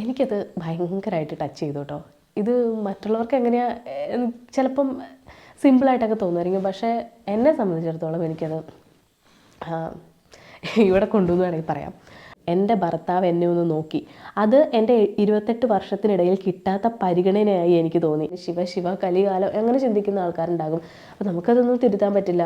എനിക്കത് ഭയങ്കരമായിട്ട് ടച്ച് ചെയ്തു കേട്ടോ ഇത് മറ്റുള്ളവർക്ക് എങ്ങനെയാണ് ചിലപ്പം സിമ്പിളായിട്ടൊക്കെ തോന്നുമായിരിക്കും. പക്ഷേ എന്നെ സംബന്ധിച്ചിടത്തോളം എനിക്കത് ഇവിടെ കൊണ്ടുവന്ന് വേണമെങ്കിൽ പറയാം. എന്റെ ഭർത്താവ് എന്നെ ഒന്ന് നോക്കി. അത് എന്റെ ഇരുപത്തെട്ട് വർഷത്തിനിടയിൽ കിട്ടാത്ത പരിഗണനയായി എനിക്ക് തോന്നി. ശിവ ശിവ കലികാലം അങ്ങനെ ചിന്തിക്കുന്ന ആൾക്കാരുണ്ടാകും. അപ്പോൾ നമുക്കതൊന്നും തിരുത്താൻ പറ്റില്ല.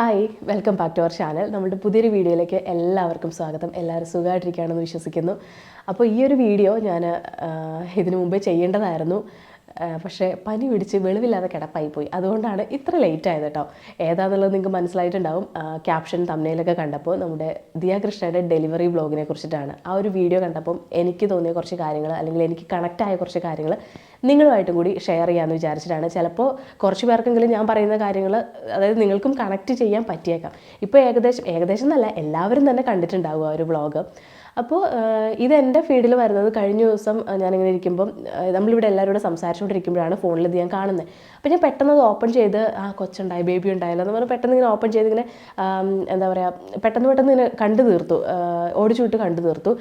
Hi welcome back to our channel നമ്മുടെ പുതിയൊരു വീഡിയോയിലേക്ക് എല്ലാവർക്കും സ്വാഗതം. എല്ലാവരും സുഖമായിട്ടിരിക്കുകയാണെന്ന് വിശ്വസിക്കുന്നു. അപ്പോൾ ഈ ഒരു വീഡിയോ ഞാൻ ഇതിനു മുമ്പേ ചെയ്യേണ്ടതായിരുന്നു. പക്ഷേ പനി പിടിച്ച് വെളിവില്ലാതെ കിടപ്പായി പോയി അതുകൊണ്ടാണ് ഇത്ര ലേറ്റ് ആയത് കേട്ടോ ഏതാണെന്നുള്ളത് നിങ്ങൾക്ക് മനസ്സിലായിട്ടുണ്ടാവും. ക്യാപ്ഷൻ തമ്മനയിലൊക്കെ കണ്ടപ്പോൾ നമ്മുടെ ദിയാകൃഷ്ണയുടെ ഡെലിവറി ബ്ലോഗിനെ കുറിച്ചിട്ടാണ്. ആ ഒരു വീഡിയോ കണ്ടപ്പം എനിക്ക് തോന്നിയ കുറച്ച് കാര്യങ്ങൾ അല്ലെങ്കിൽ എനിക്ക് കണക്റ്റ് ആയ കുറച്ച് കാര്യങ്ങൾ നിങ്ങളുമായിട്ടും കൂടി ഷെയർ ചെയ്യാമെന്ന് വിചാരിച്ചിട്ടാണ്. ചിലപ്പോൾ കുറച്ച് പേർക്കെങ്കിലും ഞാൻ പറയുന്ന കാര്യങ്ങൾ അതായത് നിങ്ങൾക്കും കണക്റ്റ് ചെയ്യാൻ പറ്റിയേക്കാം. ഇപ്പോൾ ഏകദേശം ഏകദേശം എന്നല്ല എല്ലാവരും തന്നെ കണ്ടിട്ടുണ്ടാവും ആ ഒരു വ്ളോഗ് അപ്പോൾ ഇത് എന്റെ ഫീഡിൽ വരുന്നത് കഴിഞ്ഞ ദിവസം ഞാനിങ്ങനെ ഇരിക്കുമ്പം നമ്മളിവിടെ എല്ലാവരും കൂടെ സംസാരിച്ചുകൊണ്ടിരിക്കുമ്പോഴാണ് ഫോണിൽ ഇത് ഞാൻ കാണുന്നത്. അപ്പോൾ ഞാൻ പെട്ടെന്ന് അത് ഓപ്പൺ ചെയ്ത് ആ കൊച്ചുണ്ടായി ബേബി ഉണ്ടായല്ലോ എന്ന് പറഞ്ഞാൽ പെട്ടെന്ന് ഇങ്ങനെ ഓപ്പൺ ചെയ്ത് ഇങ്ങനെ എന്താ പറയുക പെട്ടെന്ന് പെട്ടെന്ന് ഇങ്ങനെ കണ്ടു തീർത്തു. ഓടിച്ചുവിട്ട് ഓടിച്ചു വിട്ട് കണ്ടു തീർത്തു.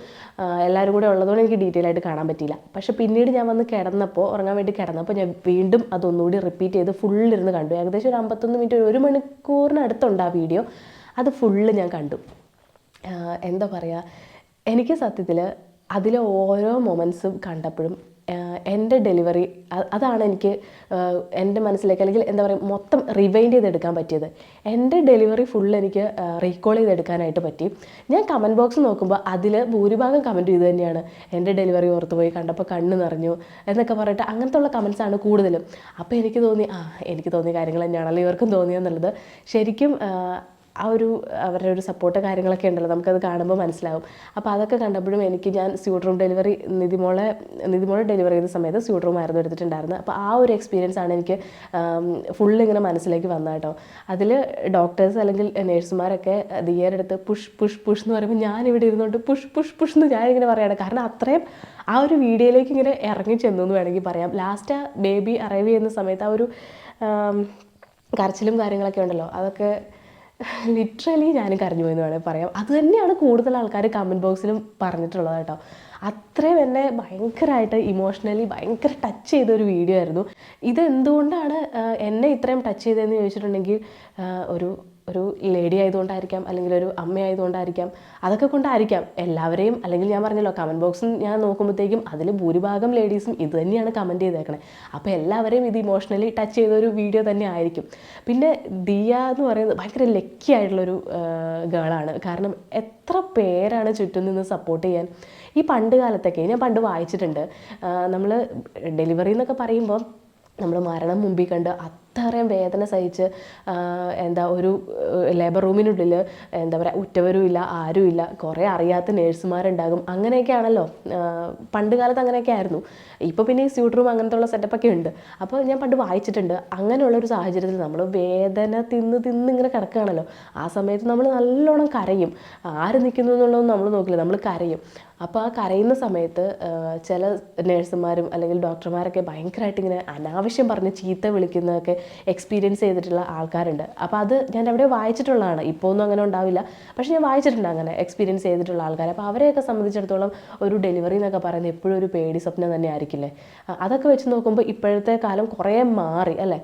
എല്ലാവരും കൂടെ ഉള്ളതുകൊണ്ട് എനിക്ക് ഡീറ്റെയിൽ ആയിട്ട് കാണാൻ പറ്റിയില്ല. പക്ഷേ പിന്നീട് ഞാൻ വന്ന് കിടന്നപ്പോൾ ഉറങ്ങാൻ വേണ്ടി കിടന്നപ്പോൾ ഞാൻ വീണ്ടും അതൊന്നുകൂടി റിപ്പീറ്റ് ചെയ്ത് ഫുള്ളിരുന്ന് കണ്ടു. ഏകദേശം ഒരു അമ്പത്തൊന്ന് മിനിറ്റ് ഒരു മണിക്കൂറിനടുത്തുണ്ട് ആ വീഡിയോ. അത് ഫുള്ള് ഞാൻ കണ്ടു. എന്താ പറയുക എനിക്ക് സത്യത്തിൽ അതിലെ ഓരോ മൊമെൻസും കണ്ടപ്പോഴും എന്റെ ഡെലിവറി അതാണ് എനിക്ക് എന്റെ മനസ്സിലേക്ക് അല്ലെങ്കിൽ എന്താ പറയുക മൊത്തം റിവൈൻഡ് ചെയ്തെടുക്കാൻ പറ്റിയത്. എന്റെ ഡെലിവറി ഫുൾ എനിക്ക് റീകോൾ ചെയ്തെടുക്കാനായിട്ട് പറ്റി. ഞാൻ കമന്റ് ബോക്സ് നോക്കുമ്പോൾ അതിൽ ഭൂരിഭാഗം കമന്റ് ചെയ്തു തന്നെയാണ്. എന്റെ ഡെലിവറി ഓർത്ത് പോയി കണ്ടപ്പോൾ കണ്ണ് നിറഞ്ഞു എന്നൊക്കെ പറഞ്ഞിട്ട് അങ്ങനത്തെ ഉള്ള കമൻസാണ് കൂടുതലും. അപ്പോൾ എനിക്ക് തോന്നി ആ എനിക്ക് തോന്നിയ കാര്യങ്ങൾ തന്നെയാണല്ലോ ഇവർക്കും തോന്നിയെന്നുള്ളത്. ശരിക്കും ആ ഒരു അവരുടെ ഒരു സപ്പോർട്ട് കാര്യങ്ങളൊക്കെ ഉണ്ടല്ലോ. നമുക്കത് കാണുമ്പോൾ മനസ്സിലാവും. അപ്പോൾ അതൊക്കെ കണ്ടപ്പോഴും എനിക്ക് ഞാൻ സ്യൂട്ട് റൂം ഡെലിവറി നിതിമോളെ നിതിമോളെ ഡെലിവറി ചെയ്ത സമയത്ത് സ്യൂട്ട് റൂം ആയിരുന്നു എടുത്തിട്ടുണ്ടായിരുന്നത്. അപ്പോൾ ആ ഒരു എക്സ്പീരിയൻസ് ആണ് എനിക്ക് ഫുള്ള് ഇങ്ങനെ മനസ്സിലേക്ക് വന്നത് കേട്ടോ. അതിൽ ഡോക്ടേഴ്സ് അല്ലെങ്കിൽ നേഴ്സുമാരൊക്കെ ദിയറെടുത്ത് പുഷ് പുഷ് പുഷ് എന്ന് പറയുമ്പോൾ ഞാൻ ഇവിടെ ഇരുന്നുകൊണ്ട് പുഷ് പുഷ് പുഷ് എന്ന് ഞാനിങ്ങനെ പറയുകയാണ് കാരണം അത്രയും ആ ഒരു വീഡിയോയിലേക്ക് ഇങ്ങനെ ഇറങ്ങി ചെന്നു എന്ന് വേണമെങ്കിൽ പറയാം. ലാസ്റ്റ് ബേബി അറൈവ് ചെയ്യുന്ന സമയത്ത് ആ ഒരു കരച്ചിലും കാര്യങ്ങളൊക്കെ ഉണ്ടല്ലോ. അതൊക്കെ ലിറ്ററലി ഞാൻ കരഞ്ഞു പോയെന്ന് വേണമെങ്കിൽ പറയാം. അത് തന്നെയാണ് കൂടുതൽ ആൾക്കാർ കമന്റ് ബോക്സിലും പറഞ്ഞിട്ടുള്ളത് കേട്ടോ. അത്രയും എന്നെ ഭയങ്കരമായിട്ട് ഇമോഷണലി ഭയങ്കര ടച്ച് ചെയ്ത ഒരു വീഡിയോ ആയിരുന്നു. ഇത് എന്തുകൊണ്ടാണ് എന്നെ ഇത്രയും ടച്ച് ചെയ്തതെന്ന് ചോദിച്ചിട്ടുണ്ടെങ്കിൽ ഒരു ഒരു ലേഡി ആയതുകൊണ്ടായിരിക്കാം അല്ലെങ്കിൽ ഒരു അമ്മ ആയതുകൊണ്ടായിരിക്കാം അതൊക്കെ കൊണ്ടായിരിക്കാം. എല്ലാവരെയും അല്ലെങ്കിൽ ഞാൻ പറഞ്ഞല്ലോ കമന്റ് ബോക്സിൽ ഞാൻ നോക്കുമ്പോഴത്തേക്കും അതിൽ ഭൂരിഭാഗം ലേഡീസും ഇത് തന്നെയാണ് കമന്റ് ചെയ്തേക്കണേ. അപ്പോൾ എല്ലാവരെയും ഇത് ഇമോഷണലി ടച്ച് ചെയ്ത ഒരു വീഡിയോ തന്നെ ആയിരിക്കും. പിന്നെ ദിയ എന്ന് പറയുന്നത് ഭയങ്കര ലക്കി ആയിട്ടുള്ളൊരു ഗേളാണ് കാരണം എത്ര പേരാണ് ചുറ്റും നിന്ന് സപ്പോർട്ട് ചെയ്യാൻ? ഈ പണ്ട് കാലത്തൊക്കെ ഞാൻ പണ്ട് വായിച്ചിട്ടുണ്ട്. നമ്മൾ ഡെലിവറി എന്നൊക്കെ പറയുമ്പോൾ നമ്മൾ മരണം മുമ്പിൽ കണ്ട് അത്രയും വേദന സഹിച്ച് എന്താ ഒരു ലേബർ റൂമിനുള്ളിൽ എന്താ പറയുക ഉറ്റവരും ഇല്ല ആരും ഇല്ല കുറേ അറിയാത്ത നേഴ്സുമാരുണ്ടാകും അങ്ങനെയൊക്കെയാണല്ലോ പണ്ട് കാലത്ത് അങ്ങനെയൊക്കെ ആയിരുന്നു ഇപ്പോൾ പിന്നെ ഈ സ്യൂട്ട് റൂം അങ്ങനത്തെ ഉള്ള സെറ്റപ്പൊക്കെ ഉണ്ട്. അപ്പോൾ ഞാൻ പണ്ട് വായിച്ചിട്ടുണ്ട് അങ്ങനെയുള്ള ഒരു സാഹചര്യത്തിൽ നമ്മൾ വേദന തിന്ന് തിന്ന് ഇങ്ങനെ കിടക്കുകയാണല്ലോ. ആ സമയത്ത് നമ്മൾ നല്ലോണം കരയും. ആര് നിൽക്കുന്നു എന്നുള്ളതൊന്നും നമ്മൾ നോക്കില്ല നമ്മൾ കരയും. അപ്പോൾ ആ കരയുന്ന സമയത്ത് ചില നേഴ്സുമാരും അല്ലെങ്കിൽ ഡോക്ടർമാരൊക്കെ ഭയങ്കരമായിട്ട് ഇങ്ങനെ അനാവശ്യം പറഞ്ഞ് ചീത്ത വിളിക്കുന്നതൊക്കെ എക്സ്പീരിയൻസ് ചെയ്തിട്ടുള്ള ആൾക്കാരുണ്ട്. അപ്പോൾ അത് ഞാൻ അവിടെ വായിച്ചിട്ടുള്ളതാണ്. ഇപ്പോൾ ഒന്നും അങ്ങനെ ഉണ്ടാവില്ല. പക്ഷേ ഞാൻ വായിച്ചിട്ടുണ്ട് അങ്ങനെ എക്സ്പീരിയൻസ് ചെയ്തിട്ടുള്ള ആൾക്കാർ അപ്പോൾ അവരെയൊക്കെ സംബന്ധിച്ചിടത്തോളം ഒരു ഡെലിവറി എന്നൊക്കെ പറയുന്നത് എപ്പോഴും ഒരു പേടി സ്വപ്നം തന്നെ ആയിരിക്കില്ലേ അതൊക്കെ വെച്ച് നോക്കുമ്പോൾ ഇപ്പോഴത്തെ കാലം കുറേ മാറി അല്ലേ?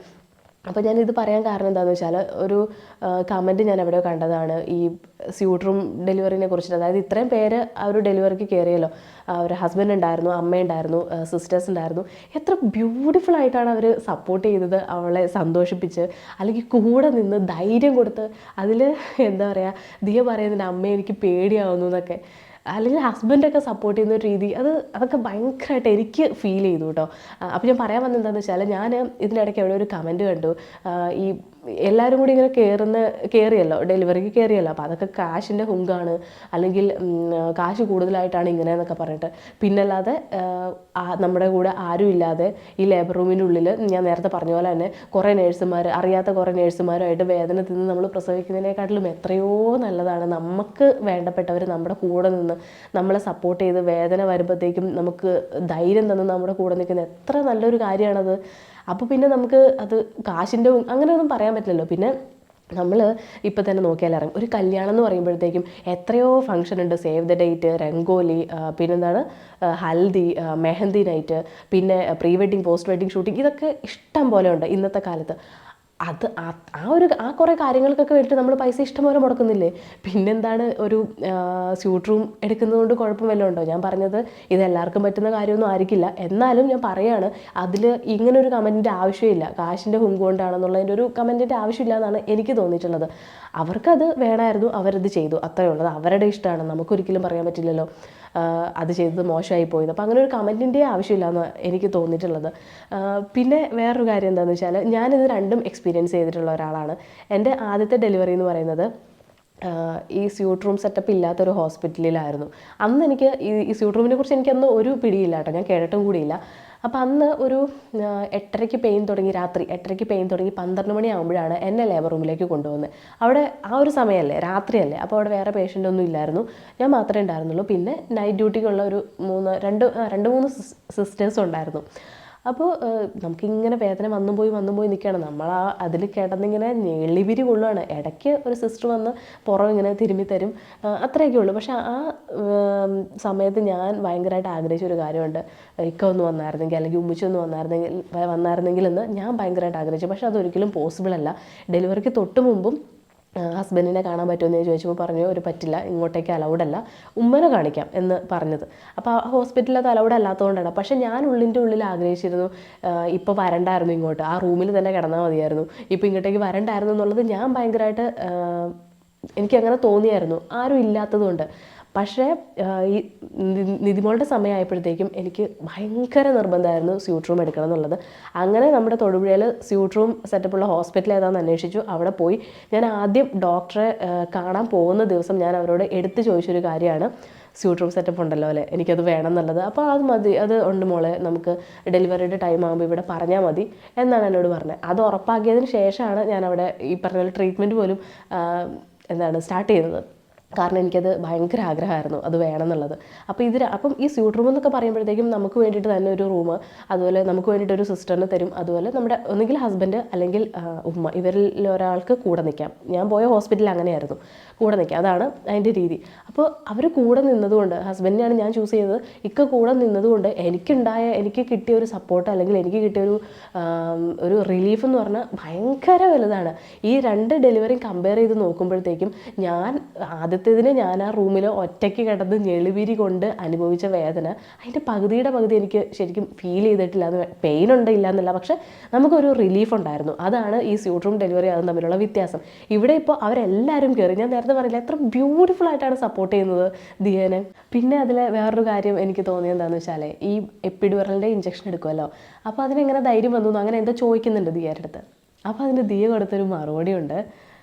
അപ്പോൾ ഞാനിത് പറയാൻ കാരണം എന്താണെന്ന് വെച്ചാൽ ഒരു കമന്റ് ഞാൻ എവിടെയോ കണ്ടതാണ്. ഈ സ്യൂട്ട് റൂം ഡെലിവറിനെ കുറിച്ചിട്ട്. അതായത് ഇത്രയും പേര് ആ ഒരു ഡെലിവറിക്ക് കയറിയല്ലോ ഒരു ഹസ്ബൻഡ് ഉണ്ടായിരുന്നു അമ്മയുണ്ടായിരുന്നു സിസ്റ്റേഴ്സ് ഉണ്ടായിരുന്നു. എത്ര ബ്യൂട്ടിഫുൾ ആയിട്ടാണ് അവർ സപ്പോർട്ട് ചെയ്തത് അവളെ സന്തോഷിപ്പിച്ച്. അല്ലെങ്കിൽ കൂടെ നിന്ന് ധൈര്യം കൊടുത്ത് അതിൽ എന്താ പറയുക ദിയ പറയുന്നതിന്റെ അമ്മ എനിക്ക് പേടിയാവുന്നു എന്നൊക്കെ. അല്ലെങ്കിൽ ഹസ്ബൻഡൊക്കെ സപ്പോർട്ട് ചെയ്യുന്ന ഒരു രീതി അത് അതൊക്കെ ഭയങ്കരമായിട്ട് എനിക്ക് ഫീൽ ചെയ്തു കേട്ടോ അപ്പോൾ ഞാൻ പറയാൻ വന്നത് എന്താണെന്ന് വെച്ചാൽ ഞാൻ ഇതിനിടയ്ക്ക് എവിടെ ഒരു കമന്റ് കണ്ടു. ഈ എല്ലാവരും കൂടി ഇങ്ങനെ കയറുന്ന കയറിയല്ലോ ഡെലിവറിക്ക് കയറിയല്ലോ അപ്പോൾ അതൊക്കെ കാശിന്റെ ഹുങ്കാണ്. അല്ലെങ്കിൽ കാശ് കൂടുതലായിട്ടാണ് ഇങ്ങനെ എന്നൊക്കെ പറഞ്ഞിട്ട്. പിന്നല്ലാതെ നമ്മുടെ കൂടെ ആരും ഇല്ലാതെ ഈ ലേബർ റൂമിനുള്ളിൽ ഞാൻ നേരത്തെ പറഞ്ഞ പോലെ തന്നെ കുറേ നേഴ്സുമാർ അറിയാത്ത കുറേ നേഴ്സുമാരുമായിട്ട് വേദന തിന്ന് നമ്മൾ പ്രസവിക്കുന്നതിനെക്കാട്ടിലും എത്രയോ നല്ലതാണ് നമുക്ക് വേണ്ടപ്പെട്ടവർ നമ്മുടെ കൂടെ നിന്ന് നമ്മളെ സപ്പോർട്ട് ചെയ്ത് വേദന വരുമ്പോഴത്തേക്കും നമുക്ക് ധൈര്യം തന്ന് നമ്മുടെ കൂടെ നിൽക്കുന്ന എത്ര നല്ലൊരു കാര്യമാണത് അപ്പോൾ പിന്നെ നമുക്ക് അത് കാശിന്റെ അങ്ങനെയൊന്നും പറയാൻ പറ്റില്ലല്ലോ. പിന്നെ നമ്മൾ ഇപ്പം തന്നെ നോക്കിയാൽ ഇറങ്ങും ഒരു കല്യാണം എന്ന് പറയുമ്പോഴത്തേക്കും എത്രയോ ഫംഗ്ഷൻ ഉണ്ട്. സേവ് ദ ഡേറ്റ് രംഗോലി പിന്നെന്താണ് ഹൽദി മെഹന്തി നൈറ്റ് പിന്നെ pre wedding post wedding shooting ഇതൊക്കെ ഇഷ്ടം പോലെ ഉണ്ട് ഇന്നത്തെ കാലത്ത്. അത് ആ ഒരു ആ കുറേ കാര്യങ്ങൾക്കൊക്കെ വേണ്ടിയിട്ട് നമ്മൾ പൈസ ഇഷ്ടംപോലെ മുടക്കുന്നില്ലേ? പിന്നെന്താണ് ഒരു സ്യൂട്ട് റൂം എടുക്കുന്നതുകൊണ്ട് കുഴപ്പം വല്ലതും ഉണ്ടോ? ഞാൻ പറഞ്ഞത് ഇത് എല്ലാവർക്കും പറ്റുന്ന കാര്യമൊന്നും ആയിരിക്കില്ല. എന്നാലും ഞാൻ പറയുകയാണ് അതിൽ ഇങ്ങനെ ഒരു കമന്റിന്റെ ആവശ്യമില്ല. കാശിന്റെ ഹും കൊണ്ടാണെന്നുള്ളതിന്റെ ഒരു കമന്റിന്റെ ആവശ്യമില്ല എന്നാണ് എനിക്ക് തോന്നിയിട്ടുള്ളത്. അവർക്കത് വേണമായിരുന്നു അവരത് ചെയ്തു. അത്രയേ ഉള്ളത്. അവരുടെ ഇഷ്ടമാണ്. നമുക്കൊരിക്കലും പറയാൻ പറ്റില്ലല്ലോ. അത് ചെയ്തത് മോശമായി പോയത്. അപ്പോൾ അങ്ങനെ ഒരു കമന്റിന്റെ ആവശ്യമില്ല എന്ന് എനിക്ക് തോന്നിയിട്ടുള്ളത്. പിന്നെ വേറൊരു കാര്യം എന്താണെന്ന് വെച്ചാൽ ഞാനിത് രണ്ടും എക്സ്പീരിയൻസ് ചെയ്തിട്ടുള്ള ഒരാളാണ്. എന്റെ ആദ്യത്തെ ഡെലിവറി എന്ന് പറയുന്നത് ഈ സ്യൂട്ട് റൂം സെറ്റപ്പ് ഇല്ലാത്തൊരു ഹോസ്പിറ്റലിലായിരുന്നു അന്ന് എനിക്ക് ഈ സ്യൂട്ട് റൂമിനെ കുറിച്ച് എനിക്കന്ന് ഒരു പിടിയില്ല കേട്ടോ. ഞാൻ കേട്ടിട്ടും കൂടിയില്ല. അപ്പോൾ അന്ന് ഒരു എട്ടരയ്ക്ക് പെയിൻ തുടങ്ങി രാത്രി എട്ടരയ്ക്ക് പെയിൻ തുടങ്ങി പന്ത്രണ്ട് മണിയാകുമ്പോഴാണ് എന്നെ ലേബർ റൂമിലേക്ക് കൊണ്ടുവന്നത് അവിടെ ആ ഒരു സമയമല്ലേ രാത്രിയല്ലേ അപ്പോൾ അവിടെ വേറെ പേഷ്യന്റ് ഒന്നും ഇല്ലായിരുന്നു. ഞാൻ മാത്രമേ ഉണ്ടായിരുന്നുള്ളൂ. പിന്നെ നൈറ്റ് ഡ്യൂട്ടിക്കുള്ള ഒരു മൂന്ന് രണ്ട് രണ്ട് മൂന്ന് സിസ്റ്റേഴ്സ് ഉണ്ടായിരുന്നു. അപ്പോൾ നമുക്കിങ്ങനെ വേദന വന്നും പോയി വന്നും പോയി നിൽക്കുകയാണ് നമ്മൾ ആ അതിൽ കിടന്നിങ്ങനെ നെളിവിരി കൊള്ളുകയാണ് ഇടയ്ക്ക് ഒരു സിസ്റ്റർ വന്ന് പുറം ഇങ്ങനെ തിരുമ്മി തരും. അത്രയൊക്കെ ഉള്ളൂ. പക്ഷേ ആ സമയത്ത് ഞാൻ ഭയങ്കരമായിട്ട് ആഗ്രഹിച്ച ഒരു കാര്യമുണ്ട്. ഇക്ക ഒന്ന് വന്നായിരുന്നെങ്കിൽ അല്ലെങ്കിൽ ഉമ്മിച്ച് ഒന്ന് വന്നായിരുന്നെങ്കിൽ വന്നായിരുന്നെങ്കിൽ എന്ന് ഞാൻ ഭയങ്കരമായിട്ട് ആഗ്രഹിച്ചു. പക്ഷേ അതൊരിക്കലും പോസിബിൾ അല്ല. ഡെലിവറിക്ക് തൊട്ട് മുമ്പും ഹസ്ബൻഡിനെ കാണാൻ പറ്റുമെന്ന് ഞാൻ ചോദിച്ചപ്പോൾ പറഞ്ഞു ഒരു പറ്റില്ല ഇങ്ങോട്ടേക്ക് അലൗഡ് അല്ല. ഉമ്മനെ കാണിക്കാം എന്ന് പറഞ്ഞത്. അപ്പോൾ ആ ഹോസ്പിറ്റലിൽ അത് അലൗഡ് അല്ലാത്തതുകൊണ്ടാണ്. പക്ഷേ ഞാൻ ഉള്ളിന്റെ ഉള്ളിൽ ആഗ്രഹിച്ചിരുന്നു ഇപ്പോൾ വരണ്ടായിരുന്നു ഇങ്ങോട്ട്. ആ റൂമിൽ തന്നെ കിടന്നാൽ മതിയായിരുന്നു. ഇപ്പോൾ ഇങ്ങോട്ടേക്ക് വരണ്ടായിരുന്നു എന്നുള്ളത് ഞാൻ ഭയങ്കരമായിട്ട് എനിക്കങ്ങനെ തോന്നിയായിരുന്നു. ആരും ഇല്ലാത്തതുകൊണ്ട്. പക്ഷേ ഈ നിതിമോളുടെ സമയമായപ്പോഴത്തേക്കും എനിക്ക് ഭയങ്കര നിർബന്ധമായിരുന്നു സ്യൂട്ട് റൂം എടുക്കണം എന്നുള്ളത്. അങ്ങനെ നമ്മുടെ തൊടുപുഴയിൽ സ്യൂട്ട് റൂം സെറ്റപ്പുള്ള ഹോസ്പിറ്റൽ ഏതാണെന്ന് അന്വേഷിച്ചു. അവിടെ പോയി. ഞാൻ ആദ്യം ഡോക്ടറെ കാണാൻ പോകുന്ന ദിവസം ഞാൻ അവരോട് എടുത്തു ചോദിച്ചൊരു കാര്യമാണ്. സ്യൂട്ട് റൂം സെറ്റപ്പ് ഉണ്ടല്ലോ അല്ലേ? എനിക്കത് വേണം എന്നുള്ളത്. അപ്പോൾ അത് മതി. അത് ഉണ്ട് മോളെ. നമുക്ക് ഡെലിവറിയുടെ ടൈം ആകുമ്പോൾ ഇവിടെ പറഞ്ഞാൽ മതി എന്നാണ് എന്നോട് പറഞ്ഞത്. അത് ഉറപ്പാക്കിയതിന് ശേഷമാണ് ഞാൻ അവിടെ ഈ പറഞ്ഞ ട്രീറ്റ്മെന്റ് പോലും എന്താണ് സ്റ്റാർട്ട് ചെയ്യുന്നത് കാരണം എനിക്കത് ഭയങ്കര ആഗ്രഹമായിരുന്നു അത് വേണം എന്നുള്ളത് അപ്പോൾ ഇത് ര- അപ്പം ഈ സ്യൂട്ട് റൂം എന്നൊക്കെ പറയുമ്പോഴത്തേക്കും നമുക്ക് വേണ്ടിയിട്ട് തന്നെ ഒരു റൂം അതുപോലെ നമുക്ക് വേണ്ടിയിട്ട് ഒരു സിസ്റ്ററിന് തരും. അതുപോലെ നമ്മുടെ ഒന്നുകിൽ ഹസ്ബൻഡ് അല്ലെങ്കിൽ ഉമ്മ ഇവരിൽ ഒരാൾക്ക് കൂടെ നിൽക്കാം. ഞാൻ പോയ ഹോസ്പിറ്റലിൽ അങ്ങനെയായിരുന്നു. കൂടെ നിൽക്കാം. അതാണ് അതിന്റെ രീതി. അപ്പോൾ അവർ കൂടെ നിന്നതുകൊണ്ട് ഹസ്ബൻഡിനെയാണ് ഞാൻ ചൂസ് ചെയ്തത്. ഇക്ക കൂടെ നിന്നതുകൊണ്ട് എനിക്കുണ്ടായ എനിക്ക് കിട്ടിയ ഒരു സപ്പോർട്ട് അല്ലെങ്കിൽ എനിക്ക് കിട്ടിയ ഒരു ഒരു റിലീഫ് എന്ന് പറഞ്ഞാൽ ഭയങ്കര വലുതാണ്. ഈ രണ്ട് ഡെലിവറിയും കമ്പയർ ചെയ്ത് നോക്കുമ്പോഴത്തേക്കും ഞാൻ ആദ്യത്തേതിന് ഞാൻ ആ റൂമിൽ ഒറ്റയ്ക്ക് കിടന്ന് ഞെളിവിരി കൊണ്ട് അനുഭവിച്ച വേദന. അതിന്റെ പകുതിയുടെ പകുതി എനിക്ക് ശരിക്കും ഫീൽ ചെയ്തിട്ടില്ല. അത് പെയിൻ ഉണ്ട് ഇല്ല എന്നല്ല. പക്ഷെ നമുക്കൊരു റിലീഫ് ഉണ്ടായിരുന്നു. അതാണ് ഈ സ്യൂട്ട് റൂം ഡെലിവറി അതും തമ്മിലുള്ള വ്യത്യാസം. ഇവിടെ ഇപ്പോൾ അവരെല്ലാവരും കയറി ഞാൻ നേരത്തെ പറഞ്ഞില്ല എത്ര ബ്യൂട്ടിഫുൾ ആയിട്ടാണ് സപ്പോർട്ട് ചെയ്യുന്നത് ദിയനെ. പിന്നെ അതിൽ വേറൊരു കാര്യം എനിക്ക് തോന്നിയത് എന്താണെന്ന് വെച്ചാൽ ഈ എപ്പിഡുവറലിന്റെ ഇഞ്ചക്ഷൻ എടുക്കുമല്ലോ അപ്പോൾ അതിനെങ്ങനെ ധൈര്യം വന്നു? അങ്ങനെ എന്താ ചോദിക്കുന്നുണ്ട് ദിയയുടെ അടുത്ത്. അപ്പോൾ അതിന് ദിയ കൊടുത്തൊരു മറുപടിയുണ്ട് ഉം,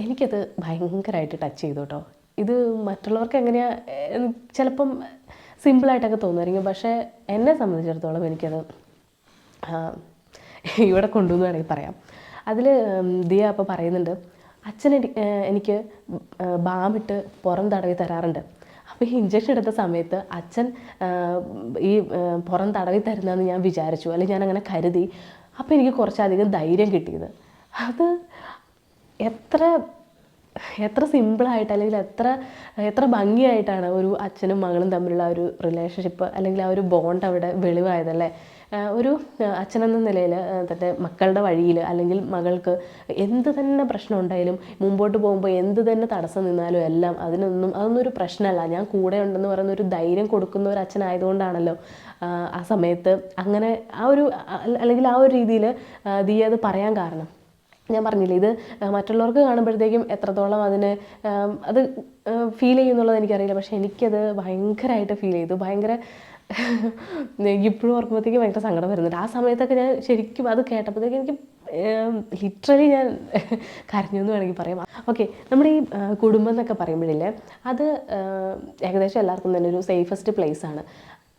എനിക്കത് ഭയങ്കരമായിട്ട് ടച്ച് ചെയ്തു കേട്ടോ ഇത് മറ്റുള്ളവർക്ക് എങ്ങനെയാണ് ചിലപ്പം സിമ്പിളായിട്ടൊക്കെ തോന്നുമായിരിക്കും. പക്ഷേ എന്നെ സംബന്ധിച്ചിടത്തോളം എനിക്കത് ഇവിടെ കൊണ്ടുവന്ന് വേണമെങ്കിൽ പറയാം. അതിൽ ദിയ അപ്പോൾ പറയുന്നുണ്ട് അച്ഛൻ എനിക്ക് ബാമിട്ട് പുറം തടവി തരാറുണ്ട്. അപ്പോൾ ഈ ഇഞ്ചക്ഷൻ എടുത്ത സമയത്ത് അച്ഛൻ ഈ പുറം തടവി തരുന്നതെന്ന് ഞാൻ വിചാരിച്ചു. അല്ലെങ്കിൽ ഞാൻ അങ്ങനെ കരുതി. അപ്പോൾ എനിക്ക് കുറച്ചധികം ധൈര്യം കിട്ടിയത്. അത് എത്ര എത്ര സിമ്പിളായിട്ട് അല്ലെങ്കിൽ എത്ര എത്ര ഭംഗിയായിട്ടാണ് ഒരു അച്ഛനും മകളും തമ്മിലുള്ള ഒരു റിലേഷൻഷിപ്പ് അല്ലെങ്കിൽ ആ ഒരു ബോണ്ട് അവിടെ വെളിവായതല്ലേ ഒരു അച്ഛനെന്ന നിലയിൽ തന്റെ മക്കളുടെ വഴിയിൽ അല്ലെങ്കിൽ മകൾക്ക് എന്ത് തന്നെ പ്രശ്നം ഉണ്ടായാലും മുമ്പോട്ട് പോകുമ്പോൾ എന്ത് തന്നെ തടസ്സം നിന്നാലും എല്ലാം അതിനൊന്നും അതൊന്നും ഒരു പ്രശ്നമല്ല. ഞാൻ കൂടെ ഉണ്ടെന്ന് പറയുന്ന ഒരു ധൈര്യം കൊടുക്കുന്ന ഒരു അച്ഛനായതുകൊണ്ടാണല്ലോ ആ സമയത്ത് അങ്ങനെ ആ ഒരു അല്ലെങ്കിൽ ആ ഒരു രീതിയിൽ ദിയ അത് പറയാൻ കാരണം. ഞാൻ പറഞ്ഞില്ലേ ഇത് മറ്റുള്ളവർക്ക് കാണുമ്പോഴത്തേക്കും എത്രത്തോളം അതിന് അത് ഫീൽ ചെയ്യുന്നുള്ളത് എനിക്കറിയില്ല. പക്ഷെ എനിക്കത് ഭയങ്കരമായിട്ട് ഫീൽ ചെയ്തു. ഭയങ്കര ഇപ്പോഴും ഓർക്കുമ്പോഴത്തേക്കും ഭയങ്കര സങ്കടം വരുന്നുണ്ട്. ആ സമയത്തൊക്കെ ഞാൻ ശരിക്കും അത് കേട്ടപ്പോഴത്തേക്കും എനിക്ക് ലിറ്ററലി ഞാൻ കരഞ്ഞു എന്ന് വേണമെങ്കിൽ പറയാം. ഓക്കെ നമ്മുടെ ഈ കുടുംബം എന്നൊക്കെ പറയുമ്പോഴില്ലേ അത് ഏകദേശം എല്ലാവർക്കും തന്നെ ഒരു സേഫസ്റ്റ് പ്ലേസ് ആണ്.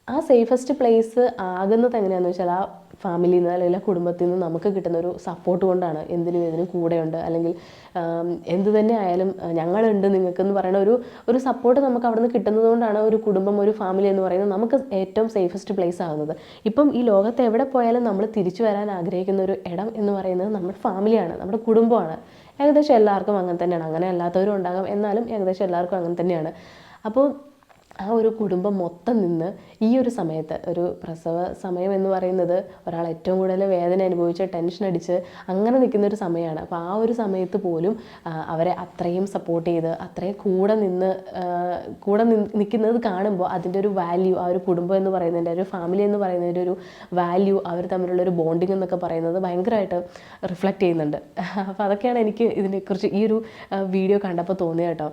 ആ സേഫസ്റ്റ് പ്ലേസ് ആകുന്നത് എങ്ങനെയാണെന്ന് വെച്ചാൽ ആ ഫാമിലിയിൽ നിന്ന് അല്ലെങ്കിൽ കുടുംബത്തിൽ നിന്ന് നമുക്ക് കിട്ടുന്ന ഒരു സപ്പോർട്ട് കൊണ്ടാണ് എന്തിനും ഏതിനും കൂടെയുണ്ട്. അല്ലെങ്കിൽ എന്ത് തന്നെ ആയാലും ഞങ്ങളുണ്ട് നിങ്ങൾക്കെന്ന് പറയുന്ന ഒരു ഒരു സപ്പോർട്ട് നമുക്ക് അവിടെ നിന്ന് കിട്ടുന്നത് കൊണ്ടാണ് ഒരു കുടുംബം ഒരു ഫാമിലി എന്ന് പറയുന്നത് നമുക്ക് ഏറ്റവും സേഫസ്റ്റ് പ്ലേസ് ആകുന്നത്. ഇപ്പം ഈ ലോകത്ത് എവിടെ പോയാലും നമ്മൾ തിരിച്ചു വരാൻ ആഗ്രഹിക്കുന്ന ഒരു ഇടം എന്ന് പറയുന്നത് നമ്മുടെ ഫാമിലിയാണ് നമ്മുടെ കുടുംബമാണ്. ഏകദേശം എല്ലാവർക്കും അങ്ങനെ തന്നെയാണ്. അങ്ങനെ അല്ലാത്തവരും ഉണ്ടാകാം. എന്നാലും ഏകദേശം എല്ലാവർക്കും അങ്ങനെ തന്നെയാണ്. അപ്പോൾ ആ ഒരു കുടുംബം മൊത്തം നിന്ന് ഈ ഒരു സമയത്ത് ഒരു പ്രസവ സമയം എന്ന് പറയുന്നത് ഒരാൾ ഏറ്റവും കൂടുതൽ വേദന അനുഭവിച്ച് ടെൻഷൻ അടിച്ച് അങ്ങനെ നിൽക്കുന്ന ഒരു സമയമാണ്. അപ്പോൾ ആ ഒരു സമയത്ത് പോലും അവരെ അത്രയും സപ്പോർട്ട് ചെയ്ത് അത്രയും കൂടെ നിന്ന് കൂടെ നിൽക്കുന്നത് കാണുമ്പോൾ അതിന്റെ ഒരു വാല്യൂ ആ ഒരു കുടുംബം എന്ന് പറയുന്നതിന്റെ ഒരു ഫാമിലി എന്ന് പറയുന്നതിന്റെ ഒരു വാല്യൂ അവർ തമ്മിലുള്ള ഒരു ബോണ്ടിങ് എന്നൊക്കെ പറയുന്നത് ഭയങ്കരമായിട്ട് റിഫ്ലക്റ്റ് ചെയ്യുന്നുണ്ട്. അപ്പോൾ അതൊക്കെയാണ് എനിക്ക് ഇതിനെക്കുറിച്ച് ഈ ഒരു വീഡിയോ കണ്ടപ്പോൾ തോന്നിയത് കേട്ടോ.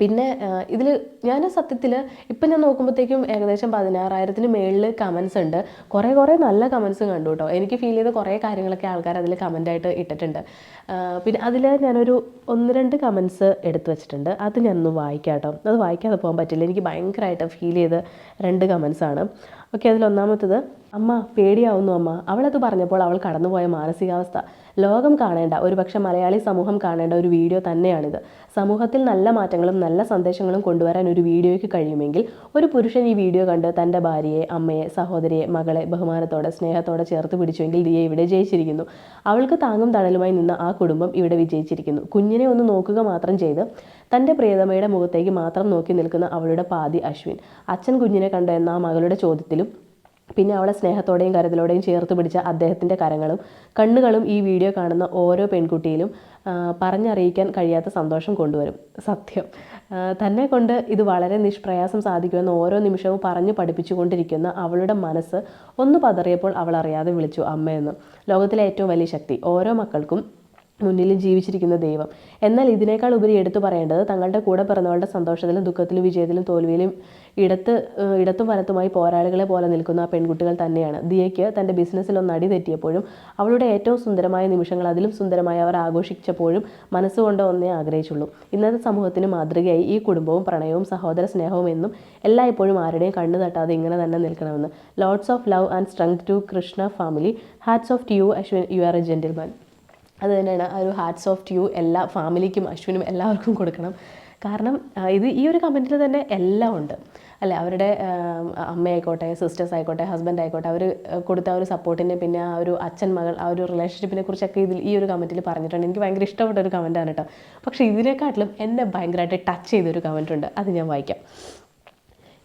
പിന്നെ ഇതിൽ ഞാൻ സത്യത്തിൽ ഇപ്പം ഞാൻ നോക്കുമ്പോഴത്തേക്കും ഏകദേശം പതിനാറായിരത്തിന് മേളിൽ കമൻസ് ഉണ്ട്. കുറേ കുറേ നല്ല കമൻസ് കണ്ടു കേട്ടോ എനിക്ക് ഫീൽ ചെയ്ത കുറേ കാര്യങ്ങളൊക്കെ ആൾക്കാർ അതിൽ കമന്റായിട്ട് ഇട്ടിട്ടുണ്ട്. പിന്നെ അതിൽ ഞാനൊരു ഒന്ന് രണ്ട് കമൻസ് എടുത്തു വെച്ചിട്ടുണ്ട്. അത് ഞാനൊന്ന് വായിക്കാം കേട്ടോ അത് വായിക്കാതെ പോകാൻ പറ്റില്ല. എനിക്ക് ഭയങ്കരമായിട്ട് ഫീൽ ചെയ്ത രണ്ട് കമൻസാണ് ഓക്കെ അതിൽ ഒന്നാമത്തത് അമ്മ പേടിയാവുന്നു അമ്മ. അവളത് പറഞ്ഞപ്പോൾ അവൾ കടന്നുപോയ മാനസികാവസ്ഥ. ലോകം കാണേണ്ട ഒരുപക്ഷെ മലയാളി സമൂഹം കാണേണ്ട ഒരു വീഡിയോ തന്നെയാണിത്. സമൂഹത്തിൽ നല്ല മാറ്റങ്ങളും നല്ല സന്ദേശങ്ങളും കൊണ്ടുവരാൻ ഒരു വീഡിയോയ്ക്ക് കഴിയുമെങ്കിൽ ഒരു പുരുഷൻ ഈ വീഡിയോ കണ്ട് തന്റെ ഭാര്യയെ അമ്മയെ സഹോദരിയെ മകളെ ബഹുമാനത്തോടെ സ്നേഹത്തോടെ ചേർത്ത് പിടിച്ചുവെങ്കിൽ ദിയ ഇവിടെ ജയിച്ചിരിക്കുന്നു. അവൾക്ക് താങ്ങും തണലുമായി നിന്ന ആ കുടുംബം ഇവിടെ വിജയിച്ചിരിക്കുന്നു. കുഞ്ഞിനെ ഒന്ന് നോക്കുക മാത്രം ചെയ്ത് തന്റെ പ്രിയതമയുടെ മുഖത്തേക്ക് മാത്രം നോക്കി നിൽക്കുന്ന അവളുടെ പാതി അശ്വിൻ. അച്ഛൻ കുഞ്ഞിനെ കണ്ട എന്ന ആ മകളുടെ ചോദ്യത്തിലും പിന്നെ അവളെ സ്നേഹത്തോടെയും കരുതലോടെയും ചേർത്ത് പിടിച്ച അദ്ദേഹത്തിന്റെ കരങ്ങളും കണ്ണുകളും ഈ വീഡിയോ കാണുന്ന ഓരോ പെൺകുട്ടിയിലും പറഞ്ഞറിയിക്കാൻ കഴിയാത്ത സന്തോഷം കൊണ്ടുവരും. സത്യം. തന്നെ കൊണ്ട് ഇത് വളരെ നിഷ്പ്രയാസം സാധിക്കുമെന്ന് ഓരോ നിമിഷവും പറഞ്ഞു പഠിപ്പിച്ചുകൊണ്ടിരിക്കുന്ന അവളുടെ മനസ്സ് ഒന്ന് പതറിയപ്പോൾ അവൾ അറിയാതെ വിളിച്ചു അമ്മയെന്ന് ലോകത്തിലെ ഏറ്റവും വലിയ ശക്തി ഓരോ മക്കൾക്കും മുന്നിൽ ജീവിച്ചിരിക്കുന്ന ദൈവം. എന്നാൽ ഇതിനേക്കാൾ ഉപരി എടുത്തു പറയേണ്ടത് തങ്ങളുടെ കൂടെ പിറന്നവളുടെ സന്തോഷത്തിലും ദുഃഖത്തിലും വിജയത്തിലും തോൽവിയിലും ഇടത്ത് ഇടത്തും വലത്തുമായി പോരാളികളെ പോലെ നിൽക്കുന്ന ആ പെൺകുട്ടികൾ തന്നെയാണ്. ദിയയ്ക്ക് തന്റെ ബിസിനസ്സിൽ ഒന്ന് അടി തെറ്റിയപ്പോഴും അവളുടെ ഏറ്റവും സുന്ദരമായ നിമിഷങ്ങൾ അതിലും സുന്ദരമായി അവർ ആഘോഷിച്ചപ്പോഴും മനസ്സുകൊണ്ട് ഒന്നേ ആഗ്രഹിച്ചുള്ളൂ. ഇന്നത്തെ സമൂഹത്തിന് മാതൃകയായി ഈ കുടുംബവും പ്രണയവും സഹോദര സ്നേഹവും എന്നും എല്ലായ്പ്പോഴും ആരുടെയും കണ്ണു തട്ടാതെ ഇങ്ങനെ തന്നെ നിൽക്കണമെന്ന്. Lords of love and strength to Krishna family hats off to you Ashwin you are a gentleman അത് തന്നെയാണ് ആ ഒരു ഹാറ്റ്സ് ഓഫ് യു എല്ലാ ഫാമിലിക്കും അശ്വിനും എല്ലാവർക്കും കൊടുക്കണം. കാരണം ഇത് ഈ ഒരു കമന്റിൽ തന്നെ എല്ലാം ഉണ്ട്. അല്ലെ? അവരുടെ അമ്മയായിക്കോട്ടെ സിസ്റ്റേഴ്സ് ആയിക്കോട്ടെ ഹസ്ബൻഡ് ആയിക്കോട്ടെ അവർ കൊടുത്ത ഒരു സപ്പോർട്ടിനെ പിന്നെ ആ ഒരു അച്ഛൻ മകൾ ആ ഒരു റിലേഷൻഷിപ്പിനെ കുറിച്ചൊക്കെ ഇതിൽ ഈ ഒരു കമന്റിൽ പറഞ്ഞിട്ടുണ്ട്. എനിക്ക് ഭയങ്കര ഇഷ്ടപ്പെട്ട ഒരു കമന്റാണ് കേട്ടോ. പക്ഷേ ഇതിനെക്കാട്ടിലും എന്നെ ഭയങ്കരമായിട്ട് ടച്ച് ചെയ്തൊരു കമന്റുണ്ട്. അത് ഞാൻ വായിക്കാം.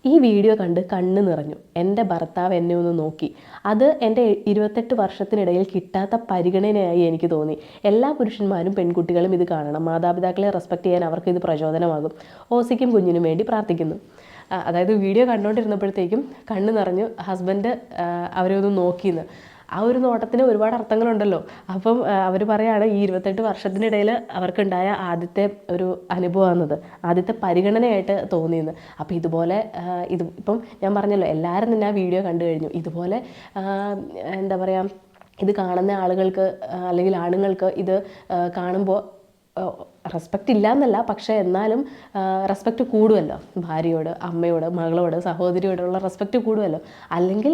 ഈ വീഡിയോ കണ്ട് കണ്ണ് നിറഞ്ഞു. എന്റെ ഭർത്താവ് എന്നെ ഒന്ന് നോക്കി. അത് എന്റെ ഇരുപത്തെട്ട് വർഷത്തിനിടയിൽ കിട്ടാത്ത പരിഗണനയായി എനിക്ക് തോന്നി. എല്ലാ പുരുഷന്മാരും പെൺകുട്ടികളും ഇത് കാണണം. മാതാപിതാക്കളെ റെസ്പെക്ട് ചെയ്യാൻ അവർക്ക് ഇത് പ്രചോദനമാകും. ഓസിക്കും കുഞ്ഞിനും വേണ്ടി പ്രാർത്ഥിക്കുന്നു. അതായത് വീഡിയോ കണ്ടുകൊണ്ടിരുന്നപ്പോഴത്തേക്കും കണ്ണ് നിറഞ്ഞു ഹസ്ബൻഡ് അവരെ ഒന്ന് നോക്കിയെന്ന് ആ ഒരു നോട്ടത്തിന് ഒരുപാട് അർത്ഥങ്ങളുണ്ടല്ലോ. അപ്പം അവർ പറയാണ് ഈ ഇരുപത്തെട്ട് വർഷത്തിനിടയിൽ അവർക്കുണ്ടായ ആദ്യത്തെ ഒരു അനുഭവമാണെന്നത് ആദ്യത്തെ പരിഗണനയായിട്ട് തോന്നിയെന്ന്. അപ്പോൾ ഇതുപോലെ ഇത് ഇപ്പം ഞാൻ പറഞ്ഞല്ലോ എല്ലാവരും തന്നെ ആ വീഡിയോ കണ്ടു കഴിഞ്ഞു. ഇതുപോലെ എന്താ പറയുക ഇത് കാണുന്ന ആളുകൾക്ക് അല്ലെങ്കിൽ ആണുങ്ങൾക്ക് ഇത് കാണുമ്പോൾ റെസ്പെക്റ്റ് ഇല്ല എന്നല്ല പക്ഷേ എന്നാലും റെസ്പെക്റ്റ് കൂടുമല്ലോ ഭാര്യയോട് അമ്മയോട് മകളോട് സഹോദരിയോടുള്ള റെസ്പെക്റ്റ് കൂടുമല്ലോ അല്ലെങ്കിൽ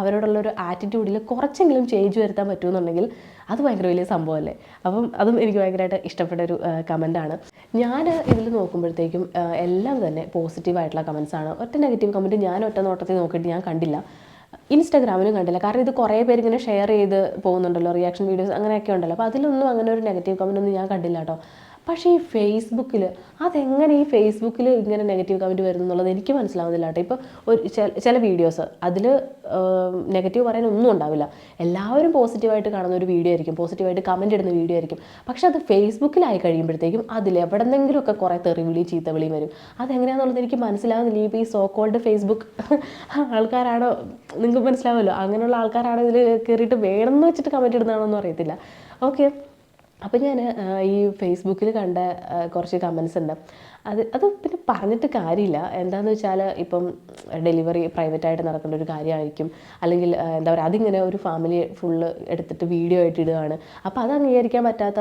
അവരോടുള്ളൊരു ആറ്റിറ്റ്യൂഡിൽ കുറച്ചെങ്കിലും ചേഞ്ച് വരുത്താൻ പറ്റുമെന്നുണ്ടെങ്കിൽ അത് ഭയങ്കര വലിയ സംഭവമല്ലേ? അപ്പം അതും എനിക്ക് ഭയങ്കരമായിട്ട് ഇഷ്ടപ്പെട്ട ഒരു കമന്റാണ് ഞാൻ ഇതിൽ നോക്കുമ്പോഴത്തേക്കും എല്ലാം തന്നെ പോസിറ്റീവായിട്ടുള്ള കമൻസാണ് ഒറ്റ നെഗറ്റീവ് കമന്റ് ഞാൻ ഒറ്റ നോട്ടത്തിൽ നോക്കിയിട്ട് ഞാൻ കണ്ടില്ല. ഇൻസ്റ്റാഗ്രാമിലും കണ്ടില്ല. കാരണം ഇത് കുറേ പേര് ഇങ്ങനെ ഷെയർ ചെയ്ത് പോകുന്നുണ്ടല്ലോ റിയാക്ഷൻ വീഡിയോസ് അങ്ങനെയൊക്കെ ഉണ്ടല്ലോ. അപ്പോൾ അതിലൊന്നും അങ്ങനെ ഒരു നെഗറ്റീവ് കമന്റ് ഒന്നും ഞാൻ കണ്ടില്ല കേട്ടോ. പക്ഷേ ഈ ഫേസ്ബുക്കിൽ അതെങ്ങനെ ഈ ഫേസ്ബുക്കിൽ ഇങ്ങനെ നെഗറ്റീവ് കമന്റ് വരുന്നു എന്നുള്ളത് എനിക്ക് മനസ്സിലാവുന്നില്ല കേട്ടോ. ഇപ്പോൾ ഒരു ചില- വീഡിയോസ് അതിൽ നെഗറ്റീവ് പറയാൻ ഒന്നും ഉണ്ടാവില്ല. എല്ലാവരും പോസിറ്റീവായിട്ട് കാണുന്ന ഒരു വീഡിയോ ആയിരിക്കും പോസിറ്റീവായിട്ട് കമന്റ് ഇടുന്ന വീഡിയോ ആയിരിക്കും. പക്ഷെ അത് ഫേസ്ബുക്കിലായി കഴിയുമ്പോഴത്തേക്കും അതിൽ എവിടെന്നെങ്കിലുമൊക്കെ കുറേ തെറിവിളി ചീത്തവിളിയും വരും. അതെങ്ങനെയാണെന്നുള്ളത് എനിക്ക് മനസ്സിലാവുന്നില്ല. ഇപ്പോൾ ഈ സോ കോൾഡ് ഫേസ്ബുക്ക് ആൾക്കാരാണോ? നിങ്ങൾക്ക് മനസ്സിലാവുമല്ലോ. അങ്ങനെയുള്ള ആൾക്കാരാണോ ഇതിൽ കയറിയിട്ട് വേണമെന്ന് വെച്ചിട്ട് കമന്റ് ഇടുന്നതാണോ ഒന്നും അറിയത്തില്ല. ഓക്കെ. അപ്പം ഞാൻ ഈ ഫേസ്ബുക്കിൽ കണ്ട കുറച്ച് കമൻസ് ഉണ്ട്. അത് അത് പിന്നെ പറഞ്ഞിട്ട് കാര്യമില്ല. എന്താണെന്ന് വെച്ചാൽ ഇപ്പം ഡെലിവറി പ്രൈവറ്റായിട്ട് നടക്കേണ്ട ഒരു കാര്യമായിരിക്കും. അല്ലെങ്കിൽ എന്താ പറയുക അതിങ്ങനെ ഒരു ഫാമിലി ഫുള്ള് എടുത്തിട്ട് വീഡിയോ ആയിട്ട് ഇടുകയാണ്. അപ്പോൾ അത് അംഗീകരിക്കാൻ പറ്റാത്ത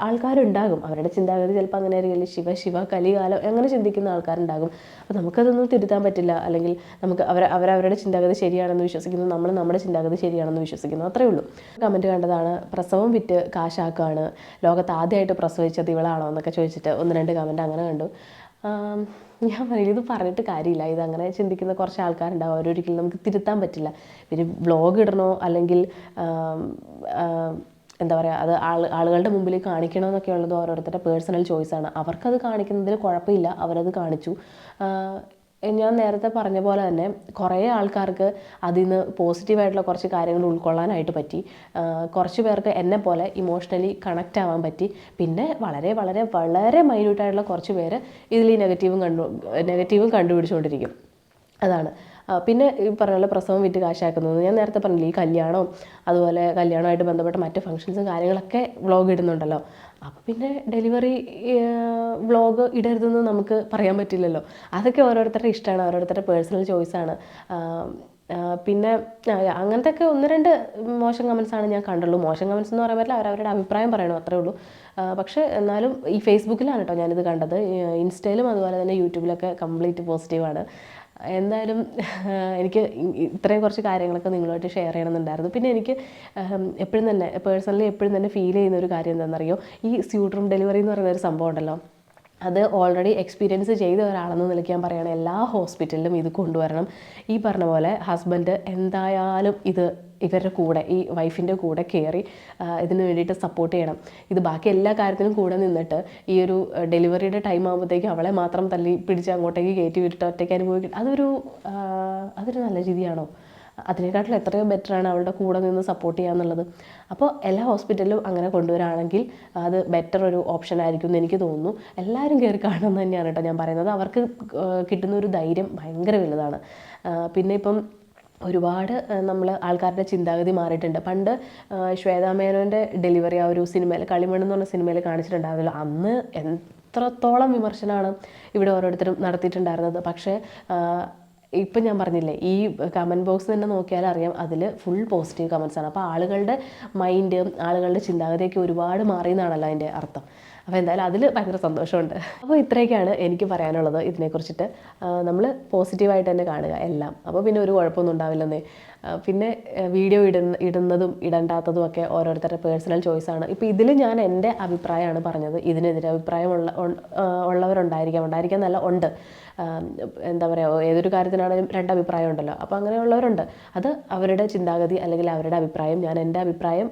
ആൾക്കാരുണ്ടാകും. അവരുടെ ചിന്താഗതി ചിലപ്പോൾ അങ്ങനെ ആയിരിക്കില്ല? ശിവ ശിവ കലികാലം അങ്ങനെ ചിന്തിക്കുന്ന ആൾക്കാരുണ്ടാകും. അപ്പോൾ നമുക്കതൊന്നും തിരുത്താൻ പറ്റില്ല. അല്ലെങ്കിൽ നമുക്ക് അവർ അവരവരുടെ ചിന്താഗതി ശരിയാണെന്ന് വിശ്വസിക്കുന്നു. നമ്മൾ നമ്മുടെ ചിന്താഗതി ശരിയാണെന്ന് വിശ്വസിക്കുന്നു. അത്രേ ഉള്ളൂ. കമന്റ് കണ്ടതാണ്. പ്രസവം വിറ്റ് കാശാക്കുകയാണ് ലോകത്ത് ആദ്യമായിട്ട് പ്രസവിച്ചത് ഇവളാണോ എന്നൊക്കെ ചോദിച്ചിട്ട് ഒന്ന് രണ്ട് കമന്റ് അങ്ങനെ കണ്ടു. ഞാൻ പറയില്ല ഇത് പറഞ്ഞിട്ട് കാര്യമില്ല. ഇത് അങ്ങനെ ചിന്തിക്കുന്ന കുറച്ച് ആൾക്കാരുണ്ടാവും. അവരൊരിക്കലും നമുക്ക് തിരുത്താൻ പറ്റില്ല. പിന്നെ വ്ളോഗ് ഇടണോ? അല്ലെങ്കിൽ എന്താ പറയുക അത് ആൾ ആളുകളുടെ മുമ്പിൽ കാണിക്കണമെന്നൊക്കെ ഉള്ളത് ഓരോരുത്തരുടെ പേഴ്സണൽ ചോയ്സാണ് അവർക്കത് കാണിക്കുന്നതിൽ കുഴപ്പമില്ല. അവരത് കാണിച്ചു. ഞാൻ നേരത്തെ പറഞ്ഞ പോലെ തന്നെ കുറേ ആൾക്കാർക്ക് അതിൽ നിന്ന് പോസിറ്റീവായിട്ടുള്ള കുറച്ച് കാര്യങ്ങൾ ഉൾക്കൊള്ളാനായിട്ട് പറ്റി. കുറച്ച് പേർക്ക് എന്നെ പോലെ ഇമോഷണലി കണക്റ്റ് ആവാൻ പറ്റി. പിന്നെ വളരെ വളരെ വളരെ മൈന്യൂട്ടായിട്ടുള്ള കുറച്ച് പേര് ഇതിൽ നെഗറ്റീവും കണ്ടു നെഗറ്റീവും കണ്ടുപിടിച്ചുകൊണ്ടിരിക്കും. അതാണ്. പിന്നെ ഈ പറഞ്ഞ പോലെ പ്രസവം വിറ്റ് കാശാക്കുന്നത്. ഞാൻ നേരത്തെ പറഞ്ഞില്ലേ ഈ കല്യാണവും അതുപോലെ കല്യാണമായിട്ട് ബന്ധപ്പെട്ട മറ്റ് ഫംഗ്ഷൻസും കാര്യങ്ങളൊക്കെ വ്ളോഗ് ഇടുന്നുണ്ടല്ലോ. അപ്പോൾ പിന്നെ ഡെലിവറി വ്ളോഗ് ഇടരുതെന്ന് നമുക്ക് പറയാൻ പറ്റില്ലല്ലോ. അതൊക്കെ ഓരോരുത്തരുടെ ഇഷ്ടമാണ് ഓരോരുത്തരുടെ പേഴ്സണൽ ചോയ്സാണ് പിന്നെ ആ, അങ്ങനത്തെ ഒക്കെ ഒന്ന് രണ്ട് മോശം കമൻസ് ആണ് ഞാൻ കണ്ടുള്ളൂ. മോശം കമൻസ് എന്ന് പറയാൻ പറ്റില്ല അവരവരുടെ അഭിപ്രായം പറയണം അത്രേ ഉള്ളൂ. പക്ഷേ എന്നാലും ഈ ഫേസ്ബുക്കിലാണ് കേട്ടോ ഞാനിത് കണ്ടത്. ഇൻസ്റ്റയിലും അതുപോലെ തന്നെ യൂട്യൂബിലൊക്കെ കംപ്ലീറ്റ് പോസിറ്റീവാണ് എന്തായാലും എനിക്ക് ഇത്രയും കുറച്ച് കാര്യങ്ങളൊക്കെ നിങ്ങളുമായിട്ട് ഷെയർ ചെയ്യണമെന്നുണ്ടായിരുന്നു. പിന്നെ എനിക്ക് എപ്പോഴും തന്നെ പേഴ്സണലി എപ്പോഴും തന്നെ ഫീൽ ചെയ്യുന്ന ഒരു കാര്യം എന്താണെന്നറിയോ? ഈ സ്യൂട്ട് റൂം ഡെലിവറി എന്ന് പറയുന്ന ഒരു സംഭവം ഉണ്ടല്ലോ? അത് ഓൾറെഡി എക്സ്പീരിയൻസ് ചെയ്ത ഒരാളെന്ന് നിലയ്ക്ക് ഞാൻ പറയുകയാണ് എല്ലാ ഹോസ്പിറ്റലിലും ഇത് കൊണ്ടുവരണം. ഈ പറഞ്ഞ പോലെ ഹസ്ബൻഡ് എന്തായാലും ഇത് ഇവരുടെ കൂടെ ഈ വൈഫിന്റെ കൂടെ കയറി ഇതിന് വേണ്ടിയിട്ട് സപ്പോർട്ട് ചെയ്യണം. ഇത് ബാക്കി എല്ലാ കാര്യത്തിനും കൂടെ നിന്നിട്ട് ഈ ഒരു ഡെലിവറിയുടെ ടൈം ആകുമ്പോഴത്തേക്കും അവളെ മാത്രം തള്ളി പിടിച്ച് അങ്ങോട്ടേക്ക് കയറ്റി വിട്ടിട്ട് ഒറ്റയ്ക്ക് അനുഭവിക്കും അതൊരു അതൊരു നല്ല രീതിയാണോ? അതിനെക്കാട്ടിലും എത്രയോ ബെറ്ററാണ് അവളുടെ കൂടെ നിന്ന് സപ്പോർട്ട് ചെയ്യുക എന്നുള്ളത്. അപ്പോൾ എല്ലാ ഹോസ്പിറ്റലിലും അങ്ങനെ കൊണ്ടുവരാണെങ്കിൽ അത് ബെറ്റർ ഒരു ഓപ്ഷൻ ആയിരിക്കും എന്ന് എനിക്ക് തോന്നുന്നു. എല്ലാവരും കയറി കാണുമെന്ന് തന്നെയാണ് കേട്ടോ ഞാൻ പറയുന്നത്. അവർക്ക് കിട്ടുന്ന ഒരു ധൈര്യം ഭയങ്കര വലുതാണ്. പിന്നെ ഇപ്പം ഒരുപാട് നമ്മൾ ആൾക്കാരുടെ ചിന്താഗതി മാറിയിട്ടുണ്ട്. പണ്ട് ശ്വേതാമേനോന്റെ ശ്വേതാ മേനോന്റെ ഡെലിവറി ആ ഒരു സിനിമയിൽ കളിമണ്ണ് എന്ന് പറഞ്ഞ സിനിമയിൽ കാണിച്ചിട്ടുണ്ടായിരുന്നല്ലോ. അന്ന് എത്രത്തോളം വിമർശനമാണ് ഇവിടെ ഓരോരുത്തരും നടത്തിയിട്ടുണ്ടായിരുന്നത്. പക്ഷേ ഇപ്പം ഞാൻ പറഞ്ഞില്ലേ ഈ കമന്റ് ബോക്സ് തന്നെ നോക്കിയാൽ അറിയാം അതിൽ ഫുൾ പോസിറ്റീവ് കമൻസ് ആണ്. അപ്പോൾ ആളുകളുടെ മൈൻഡ് ആളുകളുടെ ചിന്താഗതിയൊക്കെ ഒരുപാട് മാറിയെന്നാണല്ലോ അതിന്റെ അർത്ഥം. അപ്പോൾ എന്തായാലും അതിൽ ഭയങ്കര സന്തോഷമുണ്ട്. അപ്പോൾ ഇത്രയൊക്കെയാണ് എനിക്ക് പറയാനുള്ളത് ഇതിനെക്കുറിച്ചിട്ട്. നമ്മൾ പോസിറ്റീവായിട്ട് തന്നെ കാണുക എല്ലാം. അപ്പോൾ പിന്നെ ഒരു കുഴപ്പമൊന്നും ഉണ്ടാവില്ലെന്നേ. പിന്നെ വീഡിയോ ഇടുന്ന ഇടുന്നതും ഇടണ്ടാത്തതും ഒക്കെ ഓരോരുത്തരുടെ പേഴ്സണൽ ചോയ്സാണ് ഇപ്പോൾ ഇതിൽ ഞാൻ എന്റെ അഭിപ്രായമാണ് പറഞ്ഞത്. ഇതിനെതിരെ അഭിപ്രായമുള്ള ഉള്ളവരുണ്ടായിരിക്കാം ഉണ്ടായിരിക്കാം എന്നല്ല ഉണ്ട്. എന്താ പറയുക ഏതൊരു കാര്യത്തിനാണെങ്കിലും രണ്ട് അഭിപ്രായം ഉണ്ടല്ലോ. അപ്പോൾ അങ്ങനെയുള്ളവരുണ്ട്. അത് അവരുടെ ചിന്താഗതി അല്ലെങ്കിൽ അവരുടെ അഭിപ്രായം ഞാൻ എന്റെ അഭിപ്രായം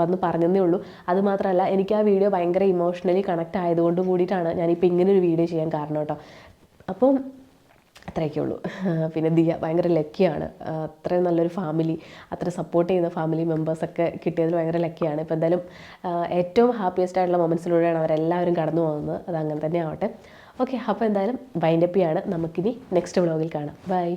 വന്ന് പറഞ്ഞതേ ഉള്ളൂ. അതുമാത്രമല്ല എനിക്ക് ആ വീഡിയോ ഭയങ്കര ഇമോഷണലി കണക്ട് ആയതുകൊണ്ട് കൂടിയിട്ടാണ് ഞാനിപ്പോൾ ഇങ്ങനെ ഒരു വീഡിയോ ചെയ്യാൻ കാരണം കേട്ടോ. അപ്പം അത്രയൊക്കെ ഉള്ളൂ. പിന്നെ ദിയ ഭയങ്കര ലക്കിയാണ് അത്രയും നല്ലൊരു ഫാമിലി അത്ര സപ്പോർട്ട് ചെയ്യുന്ന ഫാമിലി മെമ്പേഴ്സൊക്കെ കിട്ടിയതിൽ ഭയങ്കര ലക്കിയാണ് ഇപ്പോൾ എന്തായാലും ഏറ്റവും ഹാപ്പിയസ്റ്റ് ആയിട്ടുള്ള മൊമെൻസിലൂടെയാണ് അവരെല്ലാവരും കടന്നു പോകുന്നത്. അത് അങ്ങനെ തന്നെ ആവട്ടെ. ഓക്കെ അപ്പോൾ എന്തായാലും വൈൻഡപ്പിയാണ് നമുക്കിനി നെക്സ്റ്റ് വ്ളോഗിൽ കാണാം. ബൈ